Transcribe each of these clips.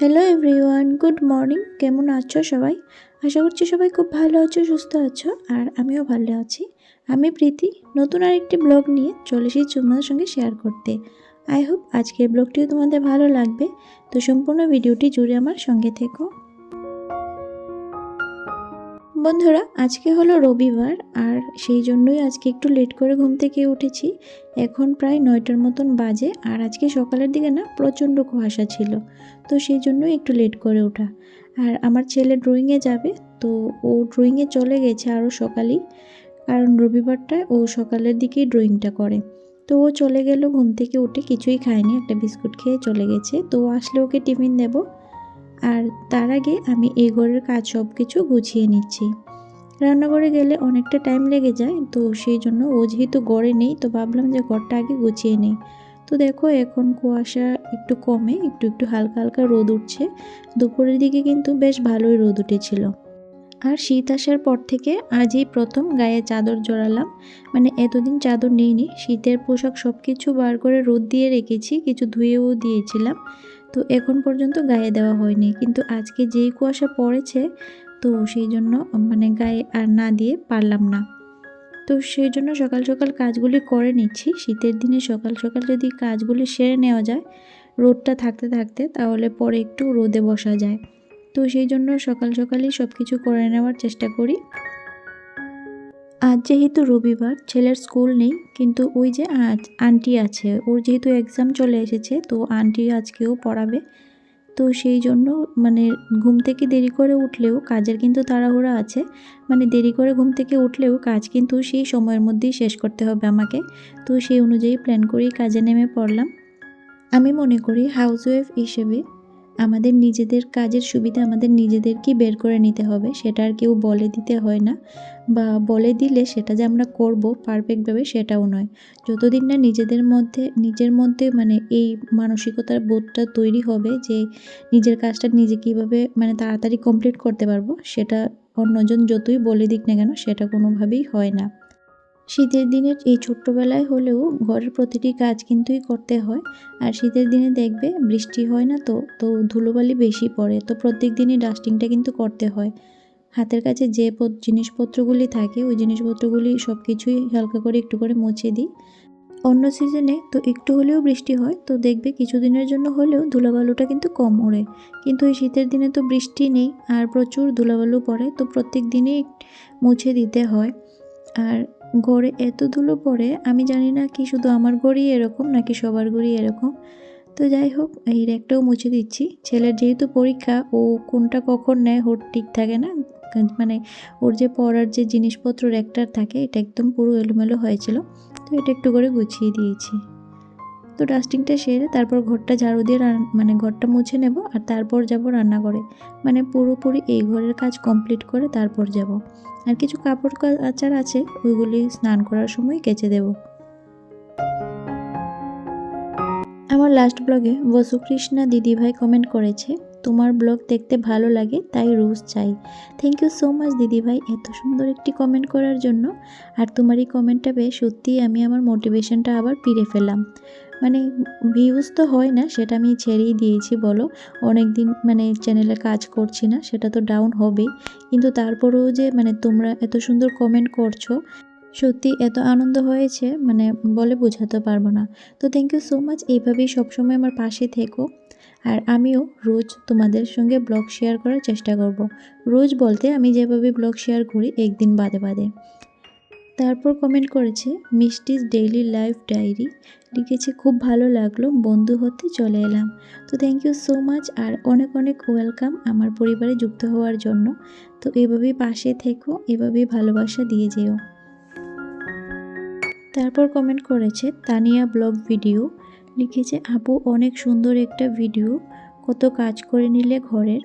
Hello everyone good morning কেমন আছো সবাই? আশা করছি সবাই খুব ভালো আছো, সুস্থ আছো, আর আমিও ভালো আছি। আমি প্রীতি, নতুন আরেকটি ব্লগ নিয়ে চলে এসেছি তোমাদের সঙ্গে শেয়ার করতে। আই হোপ আজকের ব্লগটিও তোমাদের ভালো লাগবে। তো সম্পূর্ণ ভিডিওটি জুড়ে আমার সঙ্গে থেকো। বন্ধুরা, আজকে হলো রবিবার আর সেই জন্যই আজকে একটু লেট করে ঘুম থেকে উঠেছি। এখন প্রায় নয়টার মতন বাজে আর আজকে সকালের দিকে না প্রচণ্ড কুয়াশা ছিল, তো সেই জন্যই একটু লেট করে ওঠা। আর আমার ছেলে ড্রয়িংয়ে যাবে, তো ও ড্রয়িংয়ে চলে গেছে আরও সকালেই, কারণ রবিবারটায় ও সকালের দিকেই ড্রয়িংটা করে। তো ও চলে গেল ঘুম থেকে উঠে, কিছুই খায়নি, একটা বিস্কুট খেয়ে চলে গেছে, তো আসলে ওকে টিফিন দেবো। আর তার আগে আমি এই ঘরের কাজ সব কিছু গুছিয়ে নিচ্ছি। রান্নাঘরে গেলে অনেকটা টাইম লেগে যায়, তো সেই জন্য ও যেহেতু গড়ে নেই, তো ভাবলাম যে ঘরটা আগে গুছিয়ে নেই। তো দেখো এখন কুয়াশা একটু কমে, একটু একটু হালকা হালকা রোদ উঠছে। দুপুরের দিকে কিন্তু বেশ ভালোই রোদ উঠেছিল। আর শীত আসার পর থেকে আজই প্রথম গায়ে চাদর জড়ালাম। মানে এতদিন চাদর নিইনি, শীতের পোশাক সব কিছু বার করে রোদ দিয়ে রেখেছি, কিছু ধুয়েও দিয়েছিলাম। তো এখন পর্যন্ত গায়ে দেওয়া হয়নি। কিন্তু আজকে যেই কুয়াশা পড়েছে, তো সেই জন্য মানে গায়ে আর না দিয়ে পারলাম না। তো সেই জন্য সকাল সকাল কাজগুলি করে নিচ্ছি। শীতের দিনে সকাল সকাল যদি কাজগুলি সেরে নেওয়া যায়, রোদটা থাকতে থাকতে, তাহলে পরে একটু রোদে বসা যায়। তো সেই জন্য সকাল সকালই সব কিছু করে নেওয়ার চেষ্টা করি। আজ যেহেতু রবিবার, ছেলের স্কুল নেই, কিন্তু ওই যে আন্টি আছে, ওর যেহেতু এক্সাম চলে এসেছে, তো আন্টি আজকেও পড়াবে। তো সেই জন্য মানে ঘুম থেকে দেরি করে উঠলেও কাজের কিন্তু তাড়াহুড়া আছে মানে দেরি করে ঘুম থেকে উঠলেও কাজ কিন্তু সেই সময়ের মধ্যেই শেষ করতে হবে আমাকে। তো সেই অনুযায়ী প্ল্যান করেই কাজে নেমে পড়লাম। আমি মনে করি হাউসওয়াইফ হিসেবে আমাদের নিজেদের কাজের সুবিধা আমাদের নিজেদেরকেই বের করে নিতে হবে, সেটা আর কেউ বলে দিতে হয় না বা বলে দিলে সেটা যে আমরা করব পারফেক্টভাবে সেটাও নয়। যতদিন না নিজেদের মধ্যে, নিজের মধ্যে মানে এই মানসিকতার বোধটা তৈরি হবে যে নিজের কাজটা নিজে কীভাবে মানে তাড়াতাড়ি কমপ্লিট করতে পারব, সেটা অন্যজন যতই বলে দিক না কেন সেটা কোনোভাবেই হয় না। শীতের দিনের এই ছোট্টবেলায় হলেও ঘরের প্রতিটি কাজ কিন্তুই করতে হয়। আর শীতের দিনে দেখবে বৃষ্টি হয় না তো তো ধুলোবালি বেশি পড়ে। তো প্রত্যেক দিনই ডাস্টিংটা কিন্তু করতে হয়। হাতের কাছে যে জিনিসপত্রগুলি থাকে, ওই জিনিসপত্রগুলি সব কিছুই হালকা করে একটু করে মুছে দিই। অন্য সিজনে তো একটু হলেও বৃষ্টি হয়, তো দেখবে কিছুদিনের জন্য হলেও ধুলাবালুটা কিন্তু কম ওড়ে। কিন্তু এই শীতের দিনে তো বৃষ্টি নেই, আর প্রচুর ধুলাবালু পড়ে, তো প্রত্যেক দিনই মুছে দিতে হয়। আর গড়ে এত ধুলো পড়ে, আমি জানি না কি শুধু আমার গড়ি এরকম নাকি সবার গড়ি এরকম। তো যাই হোক এই র্যাকটাও মুছে দিচ্ছি। ছেলের যেহেতু পরীক্ষা, ও কোনটা কখন নেয় ওর ঠিক থাকে না। মানে ওর যে পড়ার যে জিনিসপত্র র্যাকটার থাকে, এটা একদম পুরো এলোমেলো হয়েছিল। তো এটা একটু করে গুছিয়ে দিয়েছি। তো ডাস্টিংটা সেরে তারপর ঘরটা ঝাড়ু দিয়ে মানে ঘরটা মুছে নেব আর তারপর যাব রান্না করে মানে পুরোপুরি এই ঘরের কাজ কমপ্লিট করে তারপর যাব। আর কিছু কাপড় আচার আছে, ওইগুলি স্নান করার সময় কেচে দেব। আমার লাস্ট ব্লগে বসুকৃষ্ণা দিদিভাই কমেন্ট করেছে, তোমার ব্লগ দেখতে ভালো লাগে, তাই রোজ চাই। থ্যাংক ইউ সো মাচ দিদিভাই এত সুন্দর একটি কমেন্ট করার জন্য। আর তোমার এই কমেন্টটা পেয়ে সত্যিই আমি আমার মোটিভেশনটা আবার ফিরে ফেলাম মানে ভিউজ তো হয় না, সেটা আমি ছেড়েই দিয়েছি বলো। অনেক দিন মানে চ্যানেলে কাজ করছি না, সেটা তো ডাউন হবেই। কিন্তু তারপরেও যে মানে তোমরা এত সুন্দর কমেন্ট করছ, সত্যি এত আনন্দ হয়েছে মানে বলে বোঝাতে পারব না। তো থ্যাংক ইউ সো মাচ এইভাবেই সবসময় আমার পাশে থেকো। আর আমিও রোজ তোমাদের সঙ্গে ব্লগ শেয়ার করার চেষ্টা করব। রোজ বলতে আমি যেভাবে ব্লগ শেয়ার করি, একদিন বাদে বাদে। তারপর কমেন্ট করেছে মিষ্টিস ডেইলি লাইফ ডায়েরি লিখেছে, খুব ভালো লাগল, বন্ধু হতে চলে এলাম। তো থ্যাংক ইউ সো মাচ আর অনেক অনেক ওয়েলকাম আমার পরিবারে যুক্ত হওয়ার জন্য। তো এভাবেই পাশে থেকো, এভাবেই ভালোবাসা দিয়ে যেও। তারপর কমেন্ট করেছে, তানিয়া ব্লগ ভিডিও লিখেছে, আপু, অনেক সুন্দর একটা ভিডিও কত কাজ করে নিলে ঘরের?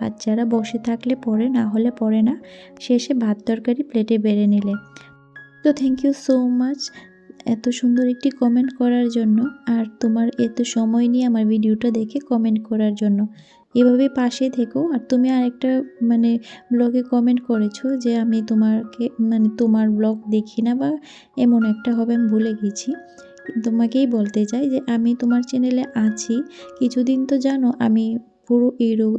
বাচ্চারা বসে থাকলে পড়ে, না হলে পড়ে না। শেষে ভাত তরকারি প্লেটে বেড়ে নিলে। তো থ্যাংক ইউ সো মাচ এত সুন্দর একটি কমেন্ট করার জন্য আর তোমার এত সময় নিয়ে আমার ভিডিওটা দেখে কমেন্ট করার জন্য। এভাবে পাশে থেকো আর তুমি আরেকটা মানে ব্লগে কমেন্ট করেছ যে আমি তোমাকে মানে তোমার ব্লগ দেখি না বা এমন একটা হবে আমি ভুলে গেছি। তোমাকেই বলতে চাই যে আমি তোমার চ্যানেলে আছি। কিছুদিন তো জানো আমি পুরো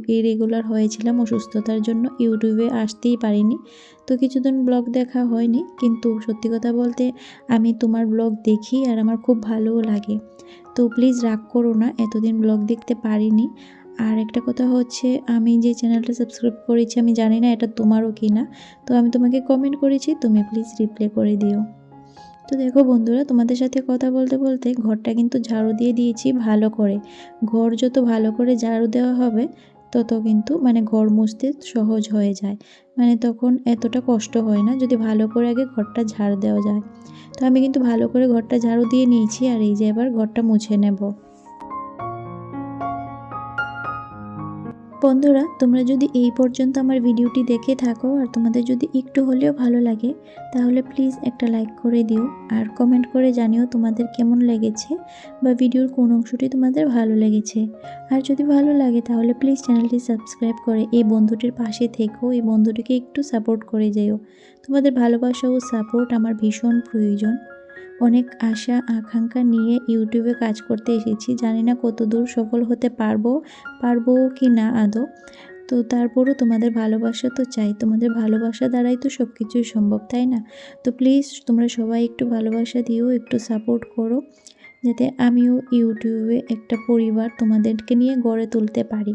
ইরেগুলার হয়েছিলাম অসুস্থতার জন্য। ইউটিউবে আসতেই পারিনি। তো কিছুদিন ব্লগ দেখা হয়নি। কিন্তু সত্যি কথা বলতে আমি তোমার ব্লগ দেখি আর আমার খুব ভালোও লাগে। তো প্লিজ রাগ করো না, এতদিন ব্লগ দেখতে পারিনি। আর একটা কথা হচ্ছে, আমি যে চ্যানেলটা সাবস্ক্রাইব করেছি, আমি জানি না এটা তোমারও কি না তো আমি তোমাকে কমেন্ট করেছি, তুমি প্লিজ রিপ্লাই করে দিও। তো দেখো বন্ধুরা, তোমাদের সাথে কথা বলতে বলতে ঘরটা কিন্তু ঝাড়ু দিয়ে দিয়েছি ভালো করে। ঘর যত ভালো করে ঝাড়ু দেওয়া হবে, তত কিন্তু মানে ঘর মুছতে সহজ হয়ে যায়। মানে তখন এতটা কষ্ট হয় না যদি ভালো করে আগে ঘরটা ঝাড় দেওয়া যায়। তো আমি কিন্তু ভালো করে ঘরটা ঝাড়ু দিয়ে নিয়েছি আর এই যে এবার ঘরটা মুছে নেব। বন্ধুরা, তোমরা যদি এই পর্যন্ত আমার ভিডিওটি দেখে থাকো আর তোমাদের যদি একটু হলেও ভালো লাগে, তাহলে প্লিজ একটা লাইক করে দিও আর কমেন্ট করে জানিও তোমাদের কেমন লেগেছে বা ভিডিওর কোন অংশটি তোমাদের ভালো লেগেছে। আর যদি ভালো লাগে, তাহলে প্লিজ চ্যানেলটি সাবস্ক্রাইব করে এই বন্ধুটির পাশে থেকেও এই বন্ধুটিকে একটু সাপোর্ট করে যেও। তোমাদের ভালোবাসা ও সাপোর্ট আমার ভীষণ প্রয়োজন। অনেক আশা, আকাঙ্ক্ষা নিয়ে ইউটিউবে কাজ করতে এসেছি। জানি না কত দূর সফল হতে পারব পারব কি না আদৌ। তো তারপরও তোমাদের ভালোবাসা তো চাই। তোমাদের ভালোবাসা দ্বারাই তো সব কিছুই সম্ভব, তাই না? তো প্লিজ তোমরা সবাই একটু ভালোবাসা দিও, একটু সাপোর্ট করো, যাতে আমিও ইউটিউবে একটা পরিবার তোমাদেরকে নিয়ে গড়ে তুলতে পারি।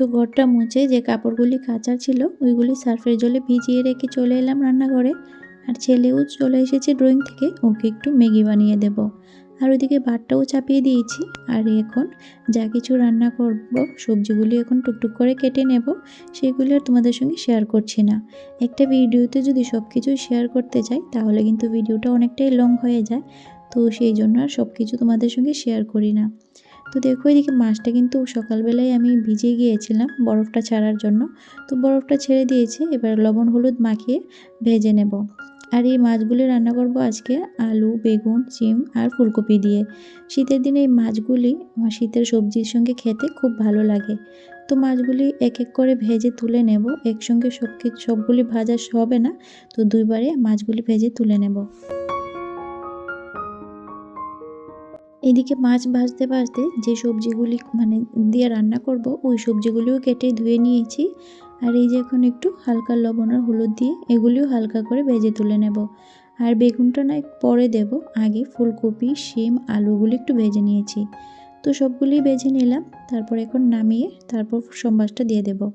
তো ঘরটা মুছে যে কাপড়গুলি কাঁচা ছিল, ওইগুলি সার্ফের জলে ভিজিয়ে রেখে চলে এলাম রান্নাঘরে। আর ছেলেও চলে এসেছে ড্রয়িং থেকে, ওকে একটু ম্যাগি বানিয়ে দেব। আর ওইদিকে ভাতটাও চাপিয়ে দিয়েছি। আর এখন যা কিছু রান্না করব, সবজিগুলি এখন টুকটুক করে কেটে নেব, সেগুলি আর তোমাদের সঙ্গে শেয়ার করছি না। একটা ভিডিওতে যদি সব কিছু শেয়ার করতে চাই, তাহলে কিন্তু ভিডিওটা অনেকটাই লং হয়ে যায়। তো সেই জন্য আর সব কিছু তোমাদের সঙ্গে শেয়ার করি না। তো দেখো এদিকে মাছটা কিন্তু সকালবেলায় আমি ভিজে গিয়েছিলাম বরফটা ছাড়ার জন্য। তো বরফটা ছেড়ে দিয়েছে, এবার লবণ, হলুদ মাখিয়ে ভেজে নেব। আর এই মাছগুলি রান্না করব আজকে আলু, বেগুন সিম আর ফুলকপি দিয়ে। শীতের দিনে এই মাছগুলি শীতের সবজির সঙ্গে খেতে খুব ভালো লাগে। তো মাছগুলি এক এক করে ভেজে তুলে নেব, একসঙ্গে সব সবগুলি ভাজা হবে না, তো দুইবারে মাছগুলি ভেজে তুলে নেব। এদিকে মাছ ভাজতে ভাজতে যে সবজিগুলি মানে দিয়ে রান্না করব, ওই সবজিগুলিও কেটে ধুয়ে নিয়েছি। আর এই যে এখন একটু হালকা লবণ আর হলুদ দিয়ে এগুলিও হালকা করে ভেজে তুলে নেব। আর বেগুনটা না পরে দেব। আগে ফুলকপি, শিম, আলুগুলি একটু ভেজে নিয়েছি। তো সবগুলি ভেজে নিলাম। তারপর এখন নামিয়ে তারপর সম্বাসটা দিয়ে দেব।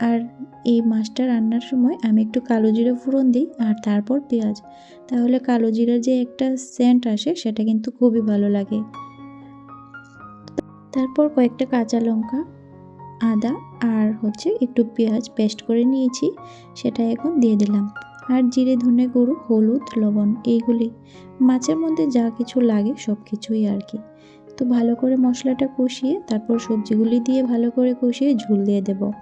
আর এই মাছটা রান্নার সময় আমি একটু কালো জিরে ফোড়ন দিই আর তারপর পেঁয়াজ। তাহলে কালো জিরার যে একটা সেন্ট আসে, সেটা কিন্তু খুবই ভালো লাগে। তারপর কয়েকটা কাঁচা লঙ্কা, আদা আর হচ্ছে একটু পেঁয়াজ পেস্ট করে নিয়েছি, সেটা এখন দিয়ে দিলাম। আর জিরে, ধনে গুঁড়ো, হলুদ, লবণ, এইগুলি। মাছের মধ্যে যা কিছু লাগে সব কিছুই আর কি। তো ভালো করে মশলাটা কষিয়ে তারপর সবজিগুলি দিয়ে ভালো করে কষিয়ে ঝুল দিয়ে দেবো।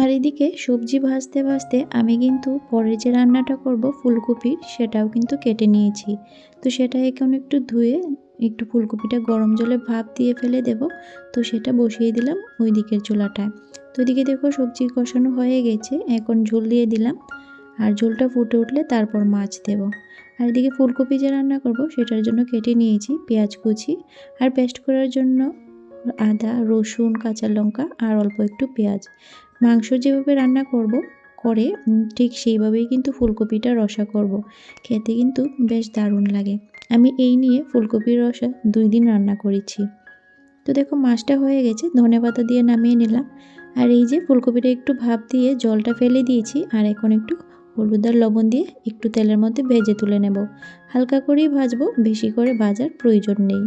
আর এদিকে সবজি ভাজতে ভাজতে আমি কিন্তু পরে যে রান্নাটা করব ফুলকপির, সেটাও কিন্তু কেটে নিয়েছি। তো সেটা এখন একটু ধুয়ে একটু ফুলকপিটা গরম জলে ভাপ দিয়ে ফেলে দেব। তো সেটা বসিয়ে দিলাম ওই দিকের চুলাটায়। তো এদিকে দেখো সবজি কষানো হয়ে গেছে, এখন ঝোল দিয়ে দিলাম। আর ঝোলটা ফুটে উঠলে তারপর মাছ দেব। আর এদিকে ফুলকপি যে রান্না করব, সেটার জন্য কেটে নিয়েছি পেঁয়াজ কুচি। আর পেস্ট করার জন্য আদা, রসুন, কাঁচা লঙ্কা আর অল্প একটু পেঁয়াজ। মাংস যেভাবে রান্না করব, করে ঠিক সেইভাবেই কিন্তু ফুলকপিটা রসা করব। খেতে কিন্তু বেশ দারুণ লাগে। আমি এই নিয়ে ফুলকপির রসা দুই দিন রান্না করেছি। তো দেখো মাছটা হয়ে গেছে, ধনে পাতা দিয়ে নামিয়ে নিলাম। আর এই যে ফুলকপিটা একটু ভাপ দিয়ে জলটা ফেলে দিয়েছি, আর এখন একটু হলুদ আর লবণ দিয়ে একটু তেলের মধ্যে ভেজে তুলে নেব। হালকা করেই ভাজবো, বেশি করে ভাজার প্রয়োজন নেই।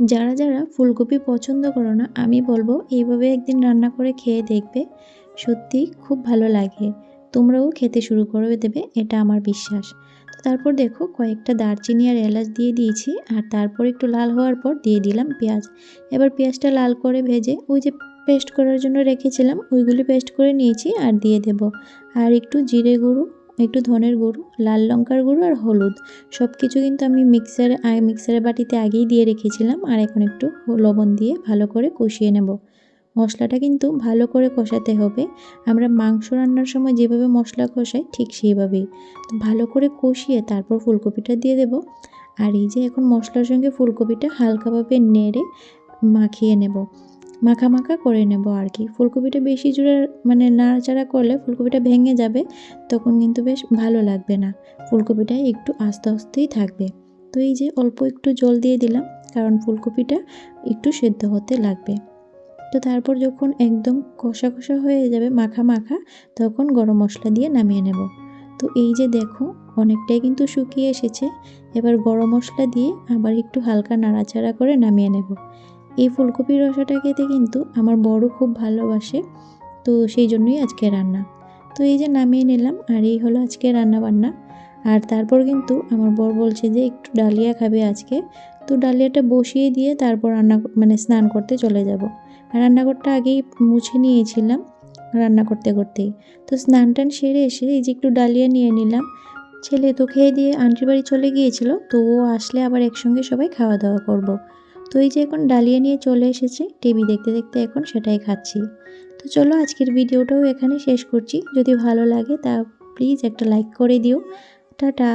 যারা যারা ফুলকপি পছন্দ করো না, আমি বলব এইভাবে একদিন রান্না করে খেয়ে দেখবে, সত্যি খুব ভালো লাগে। তোমরাও খেতে শুরু করে দেবে, এটা আমার বিশ্বাস। তো তারপর দেখো কয়েকটা দারচিনি আর এলাচ দিয়ে দিয়েছি, আর তারপর একটু লাল হওয়ার পর দিয়ে দিলাম পেঁয়াজ। এবার পেঁয়াজটা লাল করে ভেজে ওই যে পেস্ট করার জন্য রেখেছিলাম, ওইগুলি পেস্ট করে নিয়েছি আর দিয়ে দেব। আর একটু জিরে গুঁড়ো একটু ধনের গুঁড়ো, লাল লঙ্কার গুঁড়ো আর হলুদ। সব কিছু কিন্তু আমি মিক্সারে মিক্সারের বাটিতে আগেই দিয়ে রেখেছিলাম আর এখন একটু লবণ দিয়ে ভালো করে কষিয়ে নেব। মশলাটা কিন্তু ভালো করে কষাতে হবে। আমরা মাংস রান্নার সময় যেভাবে মশলা কষাই ঠিক সেইভাবেই। তো ভালো করে কষিয়ে তারপর ফুলকপিটা দিয়ে দেব। আর এই যে এখন মশলার সঙ্গে ফুলকপিটা হালকাভাবে নেড়ে মাখিয়ে নেব। মাখা মাখা করে নেব আর কি। ফুলকপিটা বেশি জোরে মানে নাড়াচাড়া করলে ফুলকপিটা ভেঙে যাবে, তখন কিন্তু বেশ ভালো লাগবে না। ফুলকপিটা একটু আস্তে আস্তেই থাকবে। তো এই যে অল্প একটু জল দিয়ে দিলাম, কারণ ফুলকপিটা একটু সেদ্ধ হতে লাগবে। তো তারপর যখন একদম কষা কষা হয়ে যাবে মাখা মাখা তখন গরম মশলা দিয়ে নামিয়ে নেব। তো এই যে দেখো, অনেকটাই কিন্তু শুকিয়ে এসেছে। এবার গরম মশলা দিয়ে আবার একটু হালকা নাড়াচাড়া করে নামিয়ে নেব। এই ফুলকপির রসাটা খেতে কিন্তু আমার বড় খুব ভালোবাসে, তো সেই জন্যই আজকে রান্না। তো এই যে নামিয়ে নিলাম, আর এই হলো আজকে রান্না বান্না। আর তারপর কিন্তু আমার বর বলছে যে একটু ডালিয়া খাবে আজকে। তো ডালিয়াটা বসিয়ে দিয়ে তারপর রান্না মানে স্নান করতে চলে যাব। রান্নাঘরটা আগেই মুছে নিয়েছিলাম রান্না করতে করতেই। তো স্নান টান সেরে এসে এই যে একটু ডালিয়া নিয়ে নিলাম। ছেলে তো খেয়ে দিয়ে আন্টির বাড়ি চলে গিয়েছিল, তো ও আসলে আবার একসঙ্গে সবাই খাওয়া দাওয়া করব। তো এই যে এখন ডালিয়ে নিয়ে চলে এসেছে টিভি দেখতে দেখতে এখন সেটাই খাচ্ছি। তো চলো আজকের ভিডিওটাও এখানে শেষ করছি। যদি ভালো লাগে তা প্লিজ একটা লাইক করে দিও। টাটা।